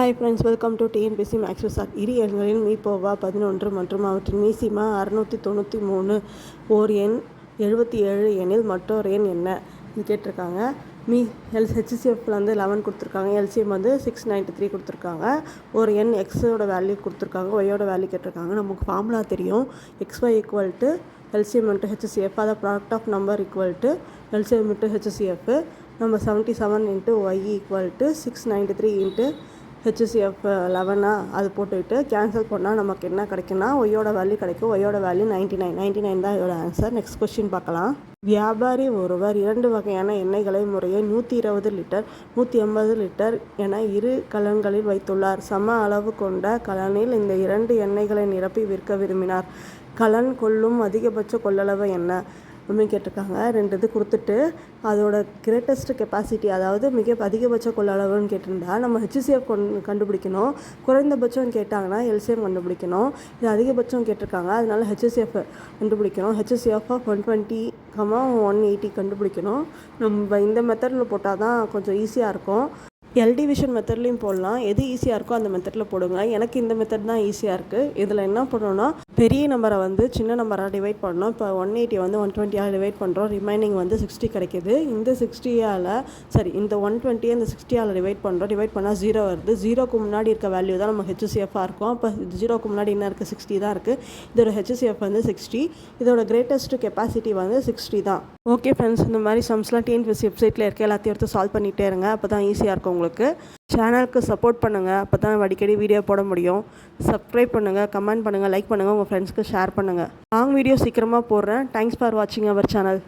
Hi friends welcome to TNPSC maths sir இரு எண்களின் மீப்போவா பதினொன்று மற்றும் அவற்றின் மீசிமா அறுநூற்றி தொண்ணூற்றி மூணு. ஓர் எண் எழுபத்தி ஏழு எண்ணில் மற்றொரு எண் என்ன? இது கேட்டிருக்காங்க. மீ எல் ஹெச்சிசிஎஃப்ல வந்து லெவன் கொடுத்துருக்காங்க. எல்சிஎம் வந்து சிக்ஸ் நைன்ட்டி த்ரீ கொடுத்துருக்காங்க. ஒரு எண் எக்ஸோட வேல்யூ கொடுத்துருக்காங்க. ஒய்யோட வேல்யூ கேட்டிருக்காங்க. நமக்கு ஃபார்முலா தெரியும். X Y equal to LCM into HCF அதை product of number equal to LCM into HCF நம்ம seventy seven into Y equal to six ninety three into HCF லெவனா uh, அது போட்டுக்கிட்டு கேன்சல் பண்ணால் நமக்கு என்ன கிடைக்குன்னா ஒய்யோட வேல்யூ கிடைக்கும். ஒய்யோட value ninety nine ninety nine தான் இதோட ஆன்சர் நெக்ஸ்ட் கொஸ்டின் பார்க்கலாம். வியாபாரி ஒருவர் இரண்டு வகையான எண்ணெய்களை முறையே நூற்றி இருபது லிட்டர் நூற்றி எண்பது லிட்டர் என இரு கலன்களில் வைத்துள்ளார். சம அளவு கொண்ட கலனில் இந்த இரண்டு எண்ணெய்களை நிரப்பி விற்க விரும்பினார். கலன் கொள்ளும் அதிகபட்ச கொள்ளளவு என்ன? அப்படின்னு கேட்டிருக்காங்க. ரெண்டு இது கொடுத்துட்டு அதோட கிரேட்டஸ்ட் கெப்பாசிட்டி அதாவது மிக அதிகபட்ச கொள்ளளவுன்னு கேட்டிருந்தா நம்ம ஹெச்சிசிஎஃப் கொண் கண்டுபிடிக்கணும். குறைந்தபட்சம் கேட்டாங்கன்னா எல்சிஎம் கண்டுபிடிக்கணும். இது அதிகபட்சம் கேட்டிருக்காங்க. அதனால ஹெச்சிசிஎஃப் கண்டுபிடிக்கணும். HCF of one twenty comma one eighty கண்டுபிடிக்கணும். நம்ம இந்த மெத்தடில் போட்டால் தான் கொஞ்சம் ஈஸியாக இருக்கும். எல் டிவிஷன் மெத்தட்லேயும் போடலாம். எது ஈஸியாக இருக்கோ அந்த மெத்தடில் போடுங்க. எனக்கு இந்த மெத்தட் தான் ஈஸியாக இருக்குது இதில் என்ன பண்ணணும்னா பெரிய நம்பரை வந்து சின்ன நம்பராக டிவைட் பண்ணணும். இப்போ ஒன் எயிட்டி வந்து ஒன் டுவெண்ட்டியால் டிவைட் பண்ணுறோம் ரிமைனிங் வந்து சிக்ஸ்டி கிடைக்கிது. இந்த சிக்ஸ்டியால் சரி இந்த ஒன் டுவெண்ட்டியை இந்த சிக்ஸ்டியால் டிவைட் பண்ணுறோம் டிவைட் பண்ணால் ஜீரோ வருது. ஜீரோக்கு முன்னாடி இருக்க வேல்யூ தான் நம்ம ஹெச்சிசிஎஃபாக இருக்கும். அப்போ ஜீரோக்கு முன்னாடி என்ன இருக்குது சிக்ஸ்டி தான் இருக்குது இதோட ஹெச்சிசிஎஃப் வந்து சிக்ஸ்டி இதோட கிரேட்டஸ்ட் கெப்பாசிட்டி வந்து சிக்ஸ்டி தான். ஓகே ஃப்ரெண்ட்ஸ் இந்த மாதிரி சம்ஸ்லாம் டிஎன்பிஎஸ்சி வெப்சைட்டில் இருக்க எல்லாத்தையும் எடுத்து சால்வ் பண்ணிகிட்டே இருங்க. அப்போ தான் ஈஸியாக இருக்கும் உங்களுக்கு. சேனலுக்கு சப்போர்ட் பண்ணுங்கள் அப்போ தான் அடிக்கடி வீடியோ போட முடியும். சப்ஸ்கிரைப் பண்ணுங்கள் கமெண்ட் பண்ணுங்கள் லைக் பண்ணுங்கள் உங்கள் ஃப்ரெண்ட்ஸ்க்கு ஷேர் பண்ணுங்கள் லாங் வீடியோ சீக்கிரமாக போடுறேன். தேங்க்ஸ் ஃபார் வாட்சிங் அவர் சேனல்